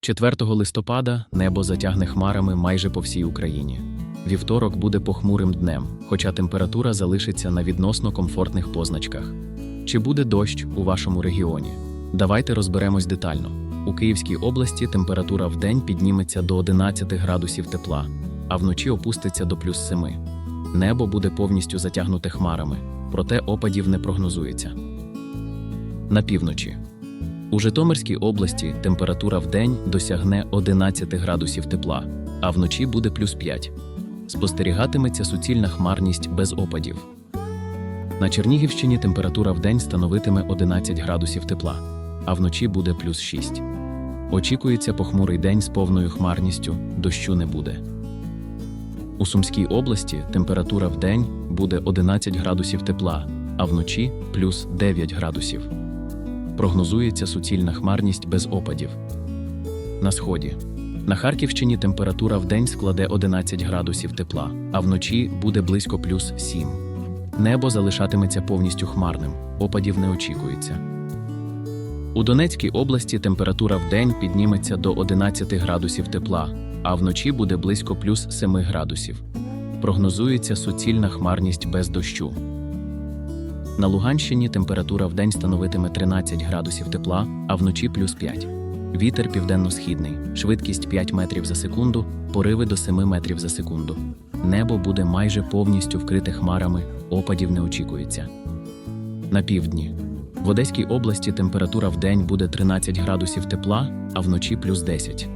4 листопада небо затягне хмарами майже по всій Україні. Вівторок буде похмурим днем, хоча температура залишиться на відносно комфортних позначках. Чи буде дощ у вашому регіоні? Давайте розберемось детально. У Київській області температура в день підніметься до 11 градусів тепла, а вночі опуститься до плюс 7. Небо буде повністю затягнуте хмарами, проте опадів не прогнозується. На півночі. У Житомирській області температура в день досягне 11 градусів тепла, а вночі буде плюс 5. Спостерігатиметься суцільна хмарність без опадів. На Чернігівщині температура в день становитиме 11 градусів тепла, а вночі буде плюс 6. Очікується похмурий день з повною хмарністю, дощу не буде. У Сумській області температура в день буде 11 градусів тепла, а вночі плюс 9 градусів. Прогнозується суцільна хмарність без опадів. На сході. На Харківщині температура в день складе 11 градусів тепла, а вночі буде близько плюс 7. Небо залишатиметься повністю хмарним, опадів не очікується. У Донецькій області температура в день підніметься до 11 градусів тепла, а вночі буде близько плюс 7 градусів. Прогнозується суцільна хмарність без дощу. На Луганщині температура в день становитиме 13 градусів тепла, а вночі плюс 5. Вітер південно-східний, швидкість 5 метрів за секунду, пориви до 7 метрів за секунду. Небо буде майже повністю вкрите хмарами, опадів не очікується. На півдні. В Одеській області температура в день буде 13 градусів тепла, а вночі плюс 10.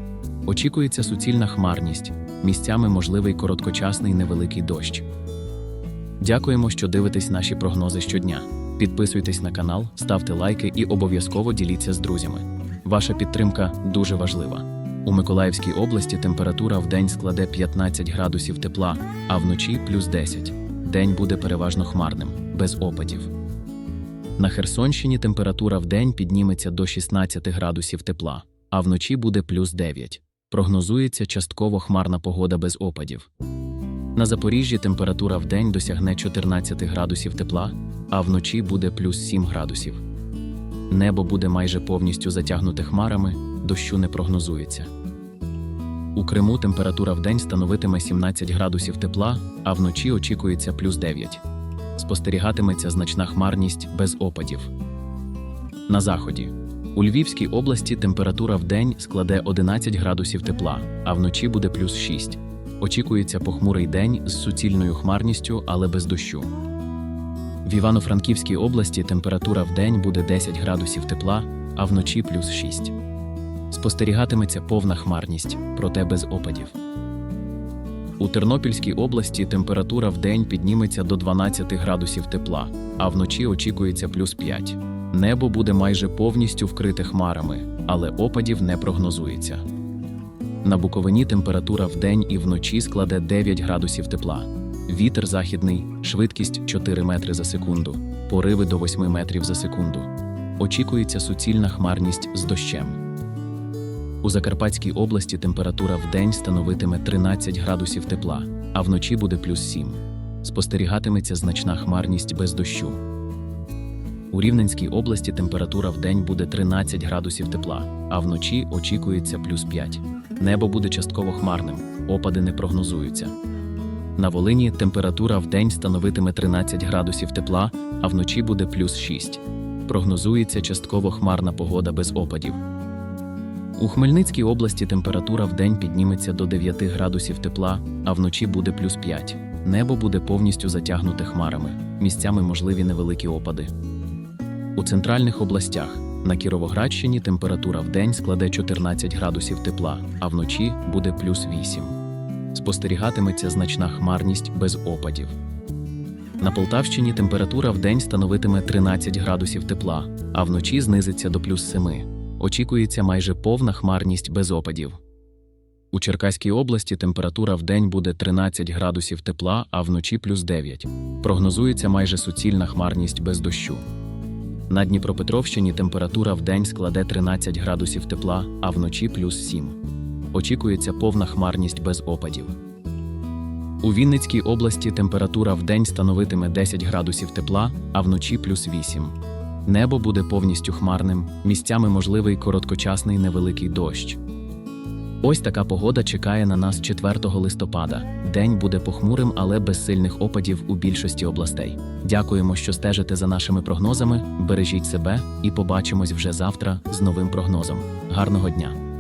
Очікується суцільна хмарність, місцями можливий короткочасний невеликий дощ. Дякуємо, що дивитесь наші прогнози щодня. Підписуйтесь на канал, ставте лайки і обов'язково діліться з друзями. Ваша підтримка дуже важлива. У Миколаївській області температура в день складе 15 градусів тепла, а вночі плюс 10. День буде переважно хмарним, без опадів. На Херсонщині температура в день підніметься до 16 градусів тепла, а вночі буде плюс 9. Прогнозується частково хмарна погода без опадів. На Запоріжжі температура в день досягне 14 градусів тепла, а вночі буде плюс 7 градусів. Небо буде майже повністю затягнуте хмарами, дощу не прогнозується. У Криму температура в день становитиме 17 градусів тепла, а вночі очікується плюс 9. Спостерігатиметься значна хмарність без опадів. На заході. У Львівській області температура в день складе 11 градусів тепла, а вночі буде плюс 6. Очікується похмурий день з суцільною хмарністю, але без дощу. В Івано-Франківській області температура в день буде 10 градусів тепла, а вночі плюс 6. Спостерігатиметься повна хмарність, проте без опадів. У Тернопільській області температура в день підніметься до 12 градусів тепла, а вночі очікується плюс 5. Небо буде майже повністю вкрите хмарами, але опадів не прогнозується. На Буковині температура в день і вночі складе 9 градусів тепла. Вітер західний, швидкість 4 метри за секунду, пориви до 8 метрів за секунду. Очікується суцільна хмарність з дощем. У Закарпатській області температура в день становитиме 13 градусів тепла, а вночі буде плюс 7. Спостерігатиметься значна хмарність без дощу. У Рівненській області температура в день буде 13 градусів тепла, а вночі очікується плюс 5. Небо буде частково хмарним, опади не прогнозуються. На Волині температура в день становитиме 13 градусів тепла, а вночі буде плюс 6. Прогнозується частково хмарна погода без опадів. У Хмельницькій області температура в день підніметься до 9 градусів тепла, а вночі буде плюс 5. Небо буде повністю затягнуте хмарами, місцями можливі невеликі опади. У центральних областях на Кіровоградщині температура в день складе 14 градусів тепла, а вночі буде плюс 8. Спостерігатиметься значна хмарність без опадів. На Полтавщині температура в день становитиме 13 градусів тепла, а вночі знизиться до плюс 7. Очікується майже повна хмарність без опадів. У Черкаській області температура в день буде 13 градусів тепла, а вночі плюс 9. Прогнозується майже суцільна хмарність без дощу. На Дніпропетровщині температура в день складе 13 градусів тепла, а вночі плюс 7. Очікується повна хмарність без опадів. У Вінницькій області температура в день становитиме 10 градусів тепла, а вночі плюс 8. Небо буде повністю хмарним, місцями можливий короткочасний невеликий дощ. Ось така погода чекає на нас 4 листопада. День буде похмурим, але без сильних опадів у більшості областей. Дякуємо, що стежите за нашими прогнозами. Бережіть себе і побачимось вже завтра з новим прогнозом. Гарного дня!